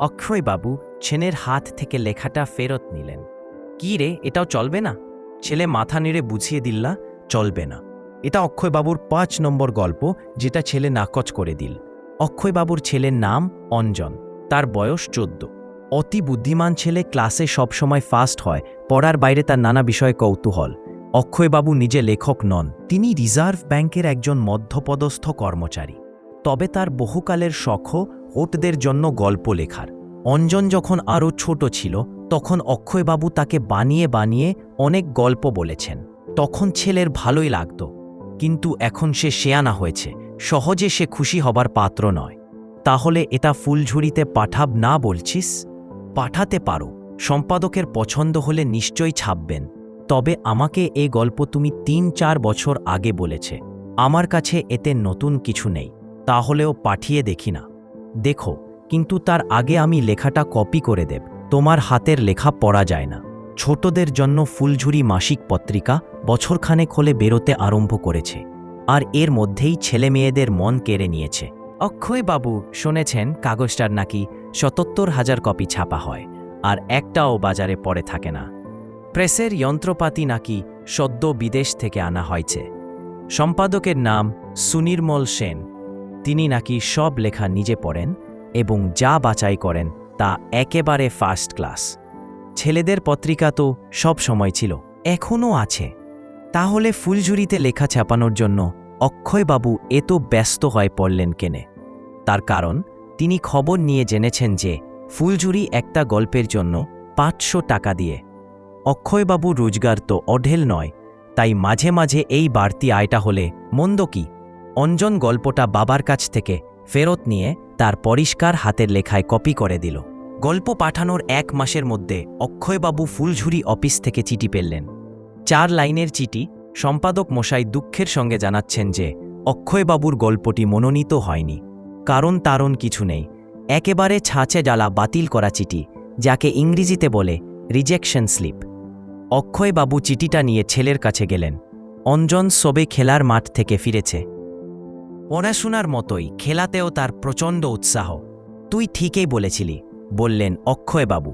অক্ষয়বাবু ছেনের হাত থেকে লেখাটা ফেরত নিলেন। কি রে, এটাও চলবে না? ছেলে মাথা নেড়ে বুঝিয়ে দিল্লা, চলবে না। এটা অক্ষয়বাবুর পাঁচ নম্বর গল্প, যেটা ছেলে নাকচ করে দিল। অক্ষয়বাবুর ছেলের নাম অঞ্জন, তার বয়স চোদ্দ। অতি বুদ্ধিমান ছেলে ক্লাসে সবসময় ফাস্ট হয়, পড়ার বাইরে তার নানা বিষয়ে কৌতূহল। অক্ষয়বাবু নিজে লেখক নন, তিনি রিজার্ভ ব্যাংকের একজন মধ্যপদস্থ কর্মচারী। তবে তার বহুকালের শখ হোটদের জন্য গল্প লেখার। অঞ্জন যখন আরও ছোট ছিল, তখন অক্ষয়বাবু তাকে বানিয়ে বানিয়ে অনেক গল্প বলেছেন। তখন ছেলের ভালোই লাগত। কিন্তু এখন সে শেয়ানা হয়েছে। সহজে সে খুশি হবার পাত্র নয়। তাহলে এটা ফুলঝুরিতে পাঠাব না বলছিস? পাঠাতে পারো। সম্পাদকের পছন্দ হলে নিশ্চয়ই ছাপবেন। তবে আমাকে এই গল্প তুমি তিন চার বছর আগে বলেছে। আমার কাছে এতে নতুন কিছু নেই। তাহলেও পাঠিয়ে দেখি না। দেখো কিন্তু তার আগে আমি লেখাটা কপি করে দেব। তোমার হাতের লেখা পড়া যায় না। ছোটদের জন্য ফুলঝুরি মাসিক পত্রিকা বছরখানেক হলে বেরোতে আরম্ভ করেছে। আর এর মধ্যেই ছেলে মেয়েদের মন কেড়ে নিয়েছে। অক্ষয় বাবু শুনেছেন কাগজটার নাকি সতত্তর হাজার কপি ছাপা হয়, আর একটাও বাজারে পড়ে থাকে না। প্রেসের যন্ত্রপাতি নাকি সদ্য বিদেশ থেকে আনা হয়েছে। সম্পাদকের নাম সুনির্মল সেন। তিনি নাকি সব লেখা নিজে পড়েন? এবং যা বাছাই করেন তা একেবারে ফার্স্ট ক্লাস। ছেলেদের পত্রিকা তো সব সময় ছিল, এখনও আছে। তাহলে ফুলঝুরিতে লেখা ছাপানোর জন্য অক্ষয়বাবু এত ব্যস্ত হয়ে পড়লেন কেনে। তার কারণ, তিনি খবর নিয়ে জেনেছেন যে ফুলঝুরি একটা গল্পের জন্য পাঁচশো টাকা দিয়ে। অক্ষয়বাবু রোজগার তো অঢেল নয়, তাই মাঝে মাঝে এই বাড়তি আয়টা হলে মন্দ কি? অঞ্জন গল্পটা বাবার কাছ থেকে ফেরত নিয়ে তার পরিষ্কার হাতের লেখায় কপি করে দিল। গল্প পাঠানোর এক মাসের মধ্যে অক্ষয়বাবু ফুলঝুরি অফিস থেকে চিঠি পেললেন চার লাইনের চিঠি সম্পাদক মশাই দুঃখের সঙ্গে জানাচ্ছেন যে, অক্ষয়বাবুর গল্পটি মনোনীত হয়নি। কারণ তারণ কিছু নেই। একেবারে ছাঁচে জ্বালা বাতিল করা চিঠি, যাকে ইংরেজিতে বলে রিজেকশন স্লিপ। অক্ষয়বাবু চিঠিটা নিয়ে ছেলের কাছে গেলেন। অঞ্জন সবে খেলার মাঠ থেকে ফিরেছে। পড়াশোনার মতোই খেলাতেও তার প্রচণ্ড উৎসাহ। তুই ঠিকই বলেছিলি বললেন অক্ষয়বাবু।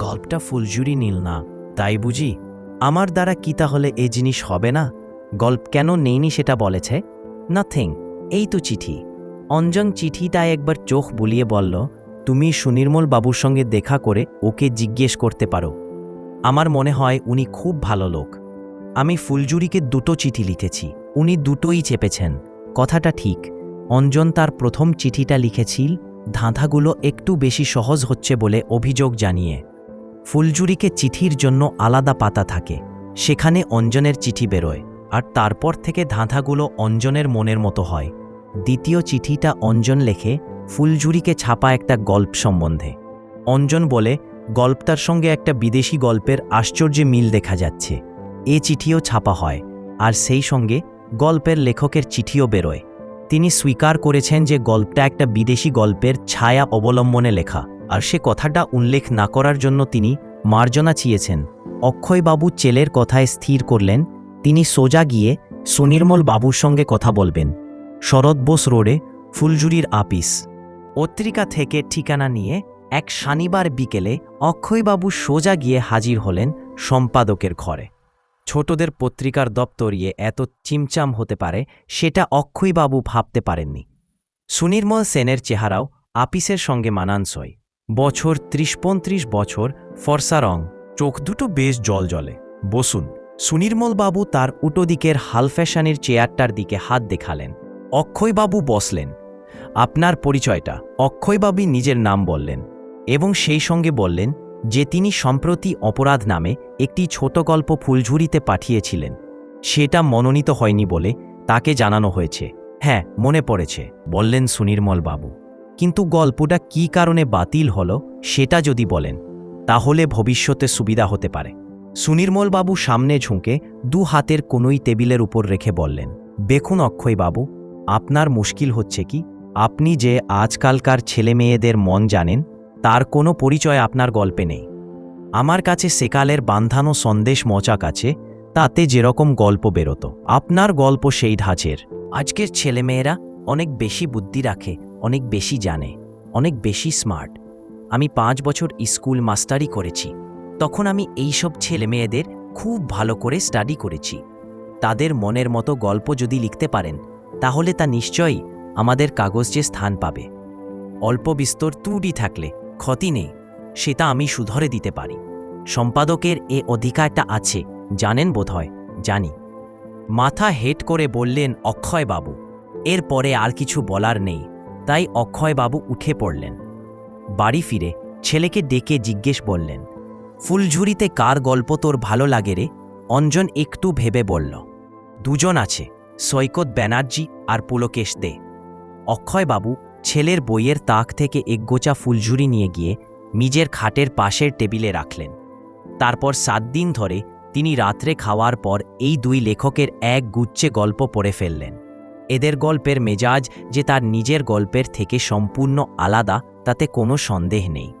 গল্পটা ফুলজুরি নীল না, তাই বুঝি? আমার দ্বারা কি তাহলে এ জিনিস হবে না? গল্প কেন নেইনি সেটা বলেছে? নাথিং, এই তো চিঠি। অঞ্জন চিঠিটায় একবার চোখ বুলিয়ে বলল, তুমি সুনির্মল বাবুর সঙ্গে দেখা করে ওকে জিজ্ঞেস করতে পারো। আমার মনে হয় উনি খুব ভালো লোক। আমি ফুলজুরিকে দুটো চিঠি লিখেছি, উনি দুটোই চেপেছেন। কথাটা ঠিক। অঞ্জন তার প্রথম চিঠিটা লিখেছিল, ধাঁধাগুলো একটু বেশি সহজ হচ্ছে বলে অভিযোগ জানিয়ে। ফুলজুরিকে চিঠির জন্য আলাদা পাতা থাকে। সেখানে অঞ্জনের চিঠি বেরোয়। আর তারপর থেকে ধাঁধাগুলো অঞ্জনের মনের মতো হয়। দ্বিতীয় চিঠিটা অঞ্জন লেখে ফুলজুরিকে ছাপা একটা গল্প সম্বন্ধে। অঞ্জন বলে, গল্পটার সঙ্গে একটা বিদেশি গল্পের আশ্চর্য মিল দেখা যাচ্ছে। এ চিঠিও ছাপা হয়। আর সেই সঙ্গে গল্পের লেখকের চিঠিও বেরোয়। তিনি স্বীকার করেছেন যে গল্পটা একটা বিদেশি গল্পের ছায়া অবলম্বনে লেখা, আর সে কথাটা উল্লেখ না করার জন্য তিনি মার্জনা চিয়েছেন। অক্ষয়বাবু চেলের কথায় স্থির করলেন, তিনি সোজা গিয়ে সুনির্মল বাবুর সঙ্গে কথা বলবেন। শরৎ বোস রোডে ফুলজুরির আপিস। পত্রিকা থেকে ঠিকানা নিয়ে এক শনিবার বিকেলে অক্ষয়বাবু সোজা গিয়ে হাজির হলেন সম্পাদকের ঘরে। ছোটদের পত্রিকার দপ্তরিয়ে এত চিমচাম হতে পারে, সেটা অক্ষয়বাবু ভাবতে পারেননি। সুনির্মল সেনের চেহারাও আপিসের সঙ্গে মানানসই। বছর ত্রিশ পঁয়ত্রিশ বছর, ফর্সা রং, চোখ দুটো বেশ জল জলে বসুন, সুনির্মলবাবু তার উটো উটোদিকের হালফ্যাশানির চেয়ারটার দিকে হাত দেখালেন। অক্ষয়বাবু বসলেন। আপনার পরিচয়টা অক্ষয়বাবু নিজের নাম বললেন এবং সেই সঙ্গে বললেন যে তিনি সম্প্রতি অপরাধ নামে একটি ছোট গল্প ফুলঝুরিতে পাঠিয়েছিলেন। সেটা মনোনীত হয়নি বলে তাকে জানানো হয়েছে। হ্যাঁ মনে পড়েছে, বললেন সুনির্মল বাবু। কিন্তু গল্পটা কি কারণে বাতিল হলো, সেটা যদি বলেন, তাহলে ভবিষ্যতে সুবিধা হতে পারে। সুনির্মলবাবু সামনে ঝুঁকে দু হাতের কোনোই টেবিলের উপর রেখে বললেন, দেখুন অক্ষয়বাবু আপনার মুশকিল হচ্ছে কি? আপনি যে আজকালকার ছেলেমেয়েদের মন জানেন তার কোনো পরিচয় আপনার গল্পে নেই। আমার কাছে সেকালের বান্ধানো সন্দেশ মচাক আছে, তাতে যেরকম গল্প বেরোতো। আপনার গল্প সেই ধাঁচের। আজকের ছেলেমেয়েরা অনেক বেশি বুদ্ধি রাখে, অনেক বেশি জানে, অনেক বেশি স্মার্ট। আমি পাঁচ বছর স্কুল মাস্টারি করেছি। তখন আমি এইসব ছেলে মেয়েদের খুব ভালো করে স্টাডি করেছি। তাদের মনের মতো গল্প যদি লিখতে পারেন, তাহলে তা নিশ্চয়ই আমাদের কাগজে স্থান পাবে। অল্প বিস্তর ত্রুটি থাকলে ক্ষতি নেই, সেটা আমি সুধরে দিতে পারি। সম্পাদকের এ অধিকারটা আছে, জানেন বোধহয়, জানি। মাথা হেট করে বললেন, অক্ষয়বাবু এরপরে আর কিছু বলার নেই। তাই অক্ষয়বাবু উঠে পড়লেন। বাড়ি ফিরে ছেলেকে ডেকে জিজ্ঞেস বললেন ফুলঝুরিতে কার গল্প তোর ভালো লাগে রে? অঞ্জন একটু ভেবে বলল, দুজন আছে, সৈকত ব্যানার্জি আর পুলকেশ দে। অক্ষয়বাবু ছেলের বইয়ের তাক থেকে একগোচা ফুলঝুরি নিয়ে গিয়ে নিজের খাটের পাশের টেবিলে রাখলেন। তারপর সাত দিন ধরে তিনি রাত্রে খাওয়ার পর এই দুই লেখকের এক গুচ্ছে গল্প পড়ে ফেললেন। এদের গল্পের মেজাজ যে তার নিজের গল্পের থেকে সম্পূর্ণ আলাদা, তাতে কোনো সন্দেহ নেই।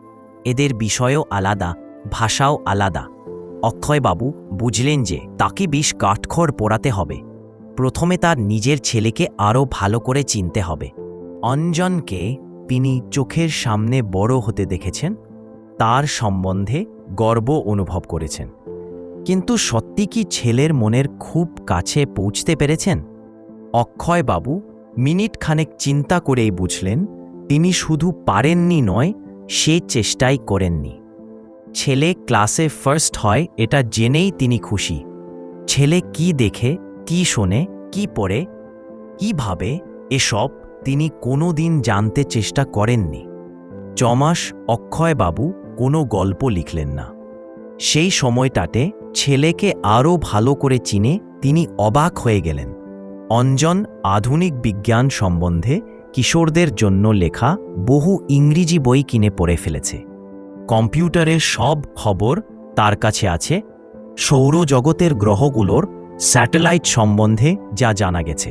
এদের বিষয়ও আলাদা, ভাষাও আলাদা। অক্ষয়বাবু বুঝলেন যে তাকে বিষ কাঠখড় পোড়াতে হবে। প্রথমে তার নিজের ছেলেকে আরও ভালো করে চিনতে হবে। অঞ্জনকে তিনি চোখের সামনে বড় হতে দেখেছেন, তার সম্বন্ধে গর্ব অনুভব করেছেন। কিন্তু সত্যি কি ছেলের মনের খুব কাছে পৌঁছতে পেরেছেন? অক্ষয়বাবু মিনিট খানেক চিন্তা করেই বুঝলেন, তিনি শুধু পারেননি নয়, সে চেষ্টাই করেননি। ছেলে ক্লাসে ফার্স্ট হয়, এটা জেনেই তিনি খুশি। ছেলে কি দেখে, কি শোনে, কি পড়ে কীভাবে এসব তিনি কোনো দিন জানতে চেষ্টা করেননি। চমাস অক্ষয়বাবু কোনো গল্প লিখলেন না। সেই সময়টাতে ছেলেকে আরও ভালো করে চিনে তিনি অবাক হয়ে গেলেন। অঞ্জন আধুনিক বিজ্ঞান সম্বন্ধে কিশোরদের জন্য লেখা বহু ইংরেজি বই কিনে পড়ে ফেলেছে। কম্পিউটারের সব খবর তার কাছে আছে। সৌরজগতের গ্রহগুলোর স্যাটেলাইট সম্বন্ধে যা জানা গেছে।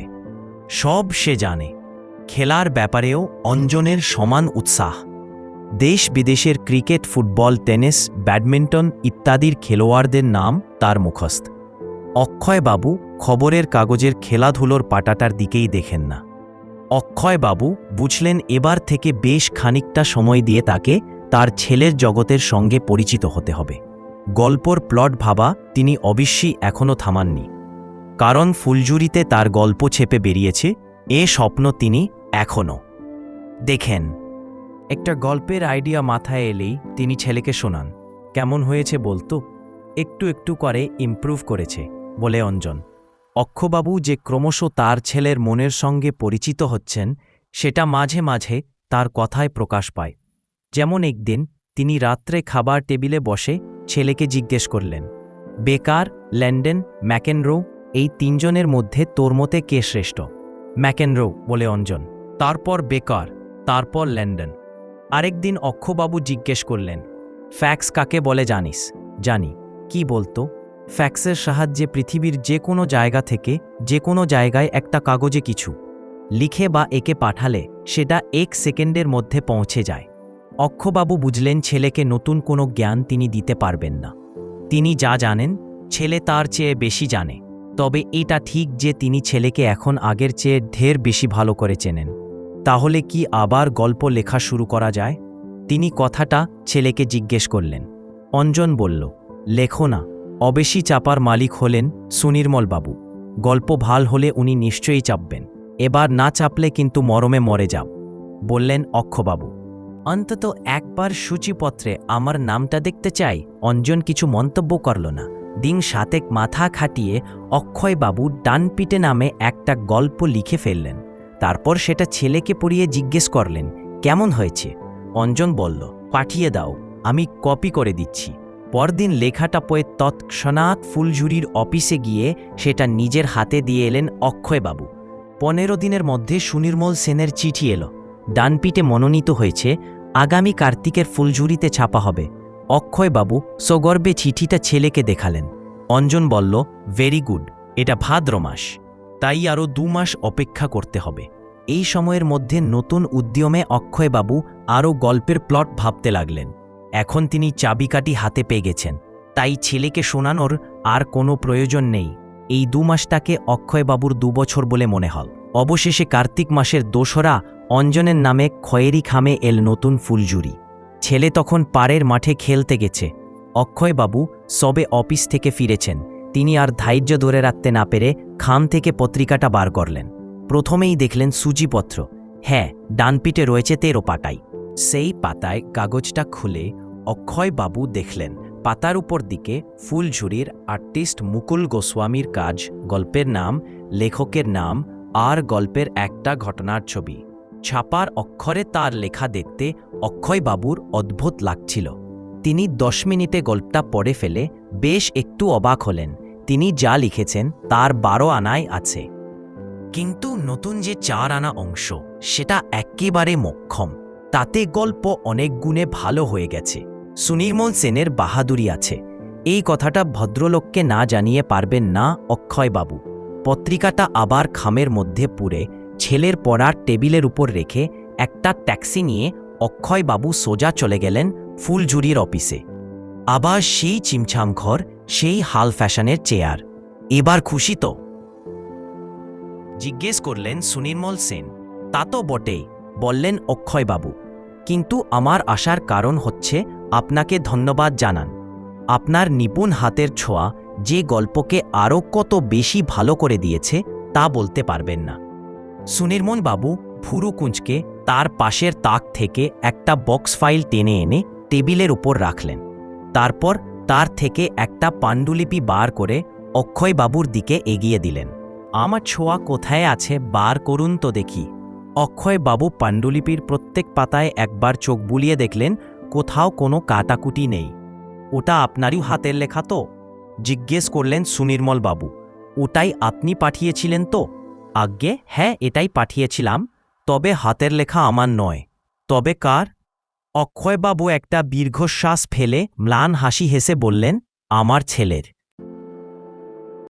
সব সে জানে। খেলার ব্যাপারেও অঞ্জনের সমান উৎসাহ। দেশ বিদেশের ক্রিকেট, ফুটবল, টেনিস, ব্যাডমিন্টন ইত্যাদির খেলোয়াড়দের নাম তার মুখস্থ। অক্ষয়বাবু খবরের কাগজের খেলাধুলোর পাটাটার দিকেই দেখেন না। অক্ষয়বাবু বুঝলেন এবার থেকে বেশ খানিকটা সময় দিয়ে তাকে তার ছেলের জগতের সঙ্গে পরিচিত হতে হবে। গল্পর প্লট ভাবা তিনি অবশ্যই এখনও থামাননি। কারণ ফুলজুরিতে তার গল্প ছেপে বেরিয়েছে, এ স্বপ্ন তিনি এখনও দেখেন, একটা গল্পের আইডিয়া মাথায় এলেই তিনি ছেলেকে শোনান, কেমন হয়েছে বলতো? একটু একটু করে ইমপ্রুভ করেছে, বলে অঞ্জন। অক্ষবাবু যে ক্রমশ তার ছেলের মনের সঙ্গে পরিচিত হচ্ছেন, সেটা মাঝে মাঝে তার কথায় প্রকাশ পায়। যেমন একদিন তিনি রাত্রে খাবার টেবিলে বসে ছেলেকে জিজ্ঞেস করলেন, বেকার, ল্যান্ডন, ম্যাকেনরো, এই তিনজনের মধ্যে তোর মতে কে শ্রেষ্ঠ? ম্যাকেনরো, বলে অঞ্জন। তারপর বেকার, তারপর ল্যান্ডন। আরেকদিন অক্ষবাবু জিজ্ঞেস করলেন, ফ্যাক্স কাকে বলে জানিস? জানি। কি বলতো? ফ্যাক্সের সাহায্যে পৃথিবীর যে কোনো জায়গা থেকে, যে কোনো জায়গায় একটা কাগজে কিছু লিখে বা একে পাঠালে সেটা এক সেকেন্ডের মধ্যে পৌঁছে যায়। অক্ষবাবু বুঝলেন ছেলেকে নতুন কোনো জ্ঞান তিনি দিতে পারবেন না। তিনি যা জানেন, ছেলে তার চেয়ে বেশি জানে। তবে এটা ঠিক যে তিনি ছেলেকে এখন আগের চেয়ে ঢের বেশি ভালো করে চেনেন। তাহলে কি আবার গল্প লেখা শুরু করা যায়? তিনি কথাটা ছেলেকে জিজ্ঞেস করলেন। অঞ্জন বলল, লেখো না। অবেশি চাপার মালিক হলেন সুনির্মলবাবু গল্প ভালো হলে উনি নিশ্চয়ই চাপবেন। এবার না চাপলে কিন্তু মরমে মরে যাব বললেন অক্ষবাবু। অন্তত একবার সূচিপত্রে আমার নামটা দেখতে চাই। অঞ্জন কিছু মন্তব্য করল না। দিন সাতেক মাথা খাটিয়ে অক্ষয়বাবু ডানপিটে নামে একটা গল্প লিখে ফেললেন। তারপর সেটা ছেলেকে পড়িয়ে জিজ্ঞেস করলেন, কেমন হয়েছে? অঞ্জন বলল, পাঠিয়ে দাও, আমি কপি করে দিচ্ছি। পরদিন লেখাটা পয়ে তৎক্ষণাৎ ফুলঝুরির অফিসে গিয়ে সেটা নিজের হাতে দিয়ে এলেন অক্ষয়বাবু। পনেরো দিনের মধ্যে সুনির্মল সেনের চিঠি এলো। ডানপিটে মনোনীত হয়েছে, আগামী কার্তিকের ফুলঝুরিতে ছাপা হবে। অক্ষয়বাবু সগর্বে চিঠিটা ছেলেকে দেখালেন। অঞ্জন বলল, ভেরি গুড, এটা ভাদ্র মাস তাই আরও দু মাস অপেক্ষা করতে হবে। এই সময়ের মধ্যে নতুন উদ্যমে অক্ষয়বাবু আরও গল্পের প্লট ভাবতে লাগলেন। এখন তিনি চাবিকাঠি হাতে পেয়ে গেছেন। তাই ছেলেকে শোনানোর আর কোনো প্রয়োজন নেই। এই দু মাসটাকে অক্ষয়বাবুর দুবছর বলে মনে হল অবশেষে কার্তিক মাসের দোসরা অঞ্জনের নামে খয়েরি খামে এল নতুন ফুলজুরি ছেলে তখন পাড়ের মাঠে খেলতে গেছে। অক্ষয়বাবু সবে অফিস থেকে ফিরেছেন। তিনি আর ধৈর্য ধরে রাখতে না পেরে খাম থেকে পত্রিকাটা বার করলেন। প্রথমেই দেখলেন সূচিপত্র। হ্যাঁ ডানপিটে রয়েছে তেরো পাতায় সেই পাতায় কাগজটা খুলে অক্ষয়বাবু দেখলেন, পাতার উপর দিকে ফুলঝুরির আর্টিস্ট মুকুল গোস্বামীর কাজ, গল্পের নাম, লেখকের নাম, আর গল্পের একটা ঘটনার ছবি। ছাপার অক্ষরে তার লেখা দেখতে অক্ষয়বাবুর অদ্ভুত লাগছিল। তিনি দশ মিনিটে গল্পটা পড়ে ফেলে বেশ একটু অবাক হলেন। তিনি যা লিখেছেন তার বারো আনায় আছে। কিন্তু নতুন যে চার আনা অংশ, সেটা একেবারে মক্ষম। তাতে গল্প অনেক গুণে ভালো হয়ে গেছে। সুনির্মল সেনের বাহাদুরি আছে। এই কথাটা ভদ্রলোককে না জানিয়ে পারবেন না অক্ষয়বাবু। পত্রিকাটা আবার খামের মধ্যে পুরে ছেলের পড়ার টেবিলের উপর রেখে একটা ট্যাক্সি নিয়ে অক্ষয়বাবু সোজা চলে গেলেন ফুলঝুরির অফিসে। আবার সেই চিমছাম ঘর, সেই হাল ফ্যাশনের চেয়ার। এবার খুশি তো। জিজ্ঞেস করলেন সুনির্মল সেন। তা তো বটেই, বললেন অক্ষয়বাবু। কিন্তু আমার আসার কারণ হচ্ছে আপনাকে ধন্যবাদ জানান। আপনার নিপুণ হাতের ছোঁয়া যে গল্পকে আরও কত বেশি ভালো করে দিয়েছে, তা বলতে পারবেন না। সুনির্মল বাবু ভুরু কুঁচকে তার পাশের তাক থেকে একটা বক্স ফাইল টেনে এনে টেবিলের উপর রাখলেন। তারপর তার থেকে একটা পাণ্ডুলিপি বার করে অক্ষয়বাবুর দিকে এগিয়ে দিলেন। আমার ছোঁয়া কোথায় আছে বার করুন তো দেখি। অক্ষয়বাবু পাণ্ডুলিপির প্রত্যেক পাতায় একবার চোখ বুলিয়ে দেখলেন, কোথাও কোনো কাটাকুটি নেই। ওটা আপনারই হাতের লেখা তো? জিজ্ঞেস করলেন সুনির্মল বাবু ওটাই আপনি পাঠিয়েছিলেন তো? আজ্ঞে হ্যাঁ এটাই পাঠিয়েছিলাম, তবে হাতের লেখা আমার নয়। তবে কার? অক্ষয়বাবু একটা দীর্ঘশ্বাস ফেলে ম্লান হাসি হেসে বললেন আমার ছেলের।